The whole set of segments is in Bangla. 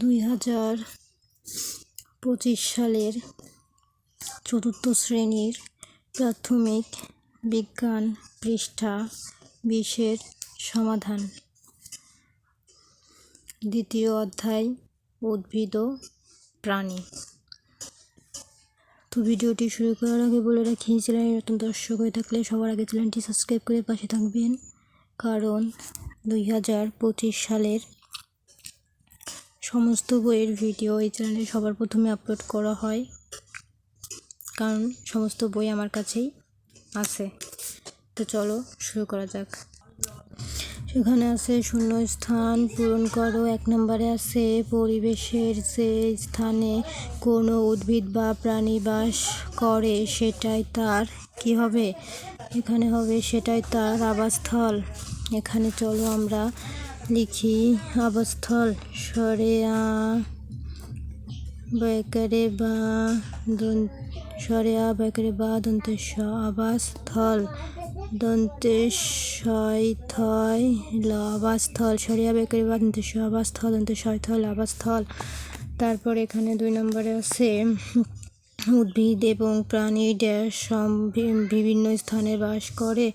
দুই হাজার পঁচিশ সালের চতুর্থ শ্রেণির প্রাথমিক বিজ্ঞান পৃষ্ঠা বিশের সমাধান। দ্বিতীয় অধ্যায়, উদ্ভিদ ও প্রাণী। তো ভিডিওটি শুরু করার আগে বলে রাখি চ্যানেলে নতুন দর্শক হয়ে থাকলে সবার আগে চ্যানেলটি সাবস্ক্রাইব করে পাশে থাকবেন। কারণ দুই হাজার পঁচিশ সালের সমস্ত বইয়ের ভিডিও এই চ্যানেলে সবার প্রথমে আপলোড করা হয়। কারণ সমস্ত বই আমার কাছেই আছে। তো চলো শুরু করা যাক। সেখানে আছে শূন্য স্থান পূরণ করো। এক নম্বরে আছে, পরিবেশের যে স্থানে কোনো উদ্ভিদ বা প্রাণী বাস করে, সেটাই তার কি হবে? এখানে হবে, সেটাই তার আবাসস্থল। এখানে চলো আমরা লিখি, আবাসস্থল সরে আ বয়কারে বা দন সরে আ বয়কারে বা দন্তেশ, আবাসস্থল দন্তেশ থয় ল, আবাসস্থল, সরিয়া, বেকারি বা দন্তেশ, আবাসস্থল দন্তেশ থল আবাসস্থল। তারপর এখানে দুই নম্বরে আছে, উদ্ভিদ এবং প্রাণী ড্যাশ বিভিন্ন স্থানে বাস করে।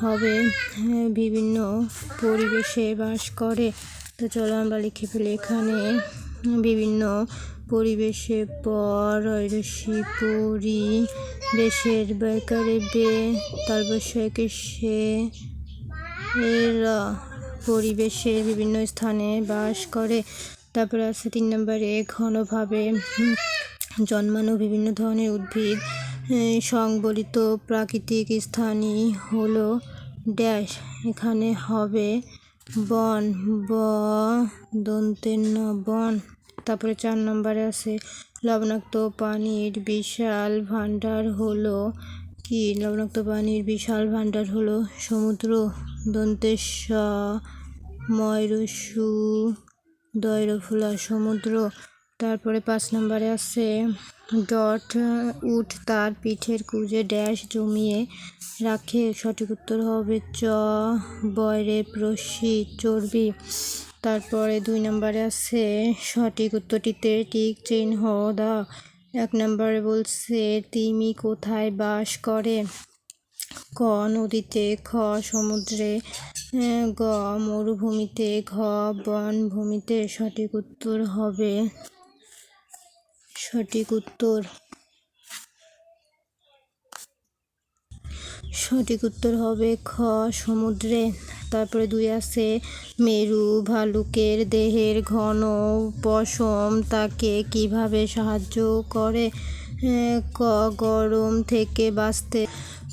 হবে। হ্যাঁ, বিভিন্ন পরিবেশে বাস করে। তো চলো আমরা লিখে ফেলি এখানে। বিভিন্ন পরিবেশে পর রসি পরিবেশের বেকারে বে তারপর সে সে এর পরিবেশের বিভিন্ন স্থানে বাস করে। তারপরে আছে তিন নম্বরে ঘনভাবে জন্মানো বিভিন্ন ধরনের উদ্ভিদ। সংবলিত প্রাকৃতিক স্থানই হলো ড্যাশ। এখানে হবে বন, ব দন্তের ন বন। তারপরে চার নম্বরে আছে লবণাক্ত পানির বিশাল ভাণ্ডার হলো কি? লবণাক্ত পানির বিশাল ভাণ্ডার হলো সমুদ্র দন্তেশ ময়ূরসু দয়রফুলা সমুদ্র। তারপরে পাঁচ নম্বরে আছে ডট উঠ তার, পিঠের কুজে, ড্যাশ, জমিয়ে রাখে। সঠিক উত্তর হবে চ, বয়রে প্রসি, চর্বি। তারপরে দুই নম্বরে আছে সঠিক উত্তরটিতে টিক চিহ্ন দাও এক নম্বরে বলছে, তিমি কোথায় বাস করে? ক, নদীতে, খ, সমুদ্রে, গ, মরুভূমিতে, ঘ, বনভূমিতে। সঠিক উত্তর হবে সঠিক উত্তর। সঠিক উত্তর হবে খ, সমুদ্রে। তারপরে দুই আছে, মেরু ভালুকের দেহের ঘন পশম তাকে কীভাবে সাহায্য করে? ক, গরম থেকে বাঁচতে।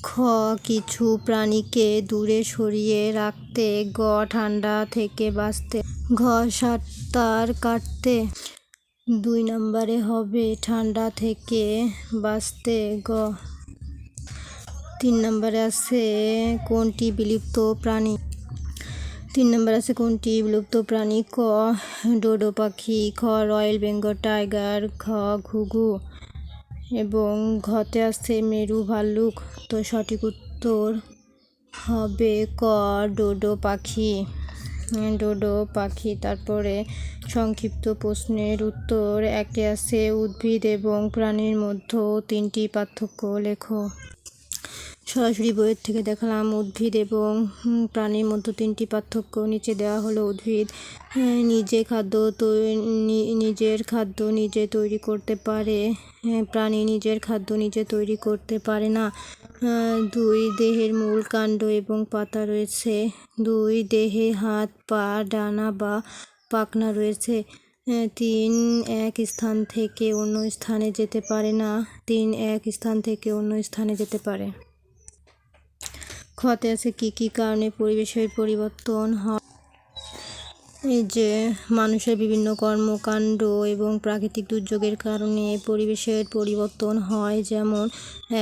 খ, কিছু প্রাণীকে দূরে সরিয়ে রাখতে। গ, ঠান্ডা থেকে বাঁচতে। ঘ, সাঁতার কাটতে। দুই নম্বরে হবে ঠান্ডা থেকে বাঁচতে গ। তিন নম্বরে আছে কোনটি বিলুপ্ত প্রাণী? তিন নম্বর আছে কোনটি বিলুপ্ত প্রাণী? ক, ডোডো পাখি, খ রয়্যাল বেঙ্গল টাইগার খ ঘুঘু এবং ঘতে আছে মেরু ভাল্লুক। তো সঠিক উত্তর হবে ক, ডোডো পাখি। ডোডো পাখি, তারপরে সংক্ষিপ্ত প্রশ্নের উত্তর, একে আছে উদ্ভিদ এবং প্রাণীর মধ্যে তিনটি পার্থক্য। লেখো। সরাসরি বইয়ের থেকে দেখালাম উদ্ভিদ এবং প্রাণীর মধ্যে তিনটি পার্থক্য। নিচে দেওয়া হলো উদ্ভিদ। হ্যাঁ, নিজে খাদ্য নিজের খাদ্য নিজে তৈরি করতে পারে। হ্যাঁ, প্রাণী নিজের খাদ্য নিজে তৈরি করতে পারে না। দুই দেহের মূল কাণ্ড এবং পাতা রয়েছে। দুই দেহে হাত পা ডানা বা পাখনা রয়েছে। তিন এক স্থান থেকে অন্য স্থানে যেতে পারে না। তিন এক স্থান থেকে অন্য স্থানে যেতে পারে। ক্ষতে আছে কি কি কারণে পরিবেশের পরিবর্তন হয়? এই যে মানুষের বিভিন্ন কর্মকাণ্ড এবং প্রাকৃতিক দুর্যোগের কারণে পরিবেশের পরিবর্তন হয়। যেমন,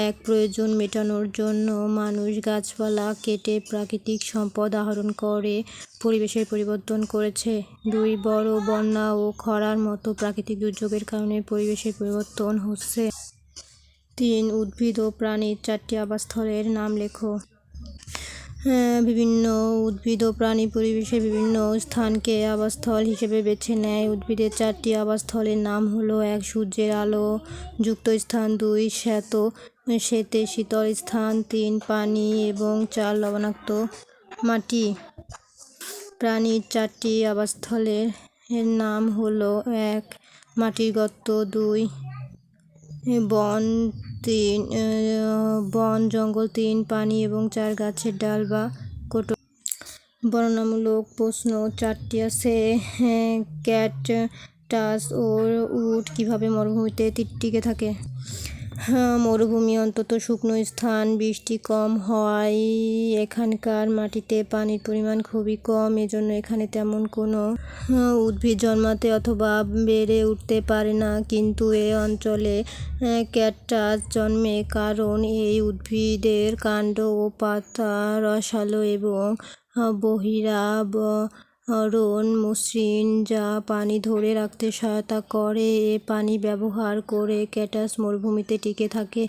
এক প্রয়োজন মেটানোর জন্য মানুষ গাছপালা কেটে প্রাকৃতিক সম্পদ আহরণ করে, পরিবেশের পরিবর্তন করেছে। দুই, বড় বন্যা ও খরার মতো প্রাকৃতিক দুর্যোগের কারণে পরিবেশের পরিবর্তন হচ্ছে। তিন, উদ্ভিদ ও প্রাণীর চারটি আবাসস্থলের নাম লেখো। বিভিন্ন উদ্ভিদ ও প্রাণী পরিবেশে বিভিন্ন স্থানকে আবাসস্থল হিসেবে বেছে নেয়। উদ্ভিদের চারটি আবাসস্থলের নাম হলো এক সূর্যের আলো, যুক্ত স্থান দুই, শ্বেত শ্বেতে শীতল স্থান তিন, পানি এবং চার লবণাক্ত মাটি। প্রাণীর চারটি আবাসস্থলের এর নাম হলো এক মাটির গর্ত দুই, বন তিন বন জঙ্গল তিন পানি এবং চার গাছের ডাল বা কোটো। বর্ণনামূলক প্রশ্ন চারটি আছে হ্যাঁ, ক্যাট টাস ও উট কীভাবে মরুভূমিতে টিকে থাকে? মরুভূমি অন্তত শুকনো স্থান বৃষ্টি কম হয়। এখানকার মাটিতে পানির পরিমাণ খুবই কম এজন্য এখানে তেমন কোনো উদ্ভিদ জন্মাতে অথবা বেড়ে উঠতে পারে না। কিন্তু এ অঞ্চলে আহ, ক্যাকটাস জন্মে কারণ এই উদ্ভিদের কাণ্ড ও পাতা রসালো এবং বহিরা বরণ মসৃণ, যা পানি ধরে রাখতে সহায়তা করে। এ পানি ব্যবহার করে ক্যাটাস মরুভূমিতে টিকে থাকে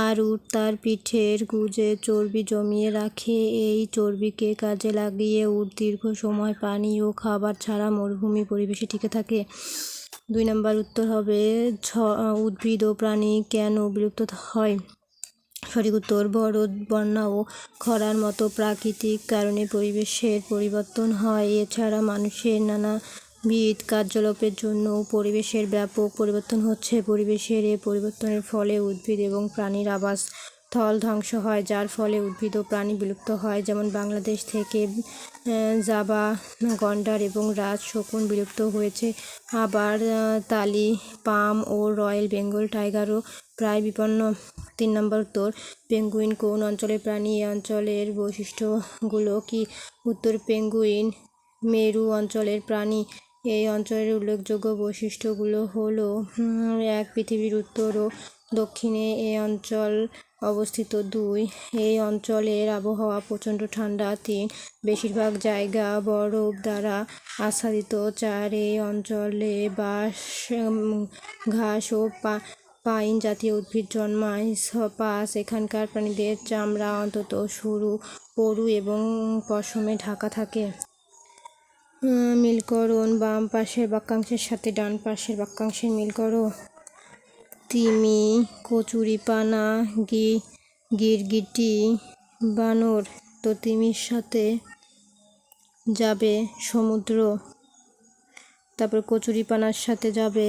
আর উট তার পিঠের গুজে চর্বি জমিয়ে রাখে। এই চর্বিকে কাজে লাগিয়ে উট দীর্ঘ সময় পানি ও খাবার ছাড়া মরুভূমি পরিবেশে টিকে থাকে। দুই নম্বর উত্তর হবে ছ উদ্ভিদ ও প্রাণী কেন বিলুপ্ত হয়? সঠিক উত্তর বরদ বন্যা ও খরার মতো প্রাকৃতিক কারণে পরিবেশের পরিবর্তন হয়। এছাড়া মানুষের নানাবিধ কার্যকলাপের জন্য পরিবেশের ব্যাপক পরিবর্তন হচ্ছে। পরিবেশের এ পরিবর্তনের ফলে উদ্ভিদ এবং প্রাণীর আবাস স্থল ধ্বংস হয়, যার ফলে উদ্ভিদ ও প্রাণী বিলুপ্ত হয়। যেমন বাংলাদেশ থেকে জাবা, গন্ডার এবং রাজ শকুন বিলুপ্ত হয়েছে। আবার তালি, পাম ও রয়্যাল বেঙ্গল টাইগারও প্রায় বিপন্ন তিন নম্বর উত্তর, পেঙ্গুইন কোন অঞ্চলের প্রাণী? এই অঞ্চলের বৈশিষ্ট্যগুলো কি? উত্তর, পেঙ্গুইন মেরু অঞ্চলের প্রাণী। এই অঞ্চলের উল্লেখযোগ্য বৈশিষ্ট্যগুলো হলো এক পৃথিবীর উত্তর ও দক্ষিণে এই অঞ্চল অবস্থিত দুই। এই অঞ্চলের আবহাওয়া প্রচণ্ড ঠান্ডা, তিন। বেশিরভাগ জায়গা বরফ দ্বারা আচ্ছাদিত, চার, এই অঞ্চলে বাস ঘাস ও পা পাইন জাতীয় উদ্ভিদ জন্মায়। পাঁচ এখানকার প্রাণীদের চামড়া অন্তত সরু, পরু এবং পশমে ঢাকা থাকে। মিলকরণ বাম পাশের বাক্যাংশের সাথে ডান পাশের বাক্যাংশের মিলকরণ তিমি কচুরিপানা গি, গিরগিটি, বানর। তো তিমির সাথে যাবে সমুদ্র। তারপর কচুরিপানার সাথে যাবে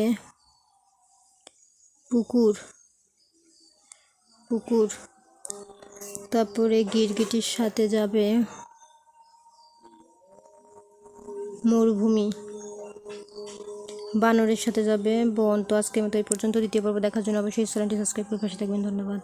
পুকুর। পুকুর। তারপরে গিরগিটির সাথে যাবে মরুভূমি। বানরের সাথে যাবে বন। তো আজকের মতো এই পর্যন্ত। দ্বিতীয় পর্ব দেখার জন্য অবশ্যই চ্যানেলটি সাবস্ক্রাইব করে পাশে থাকবেন। ধন্যবাদ।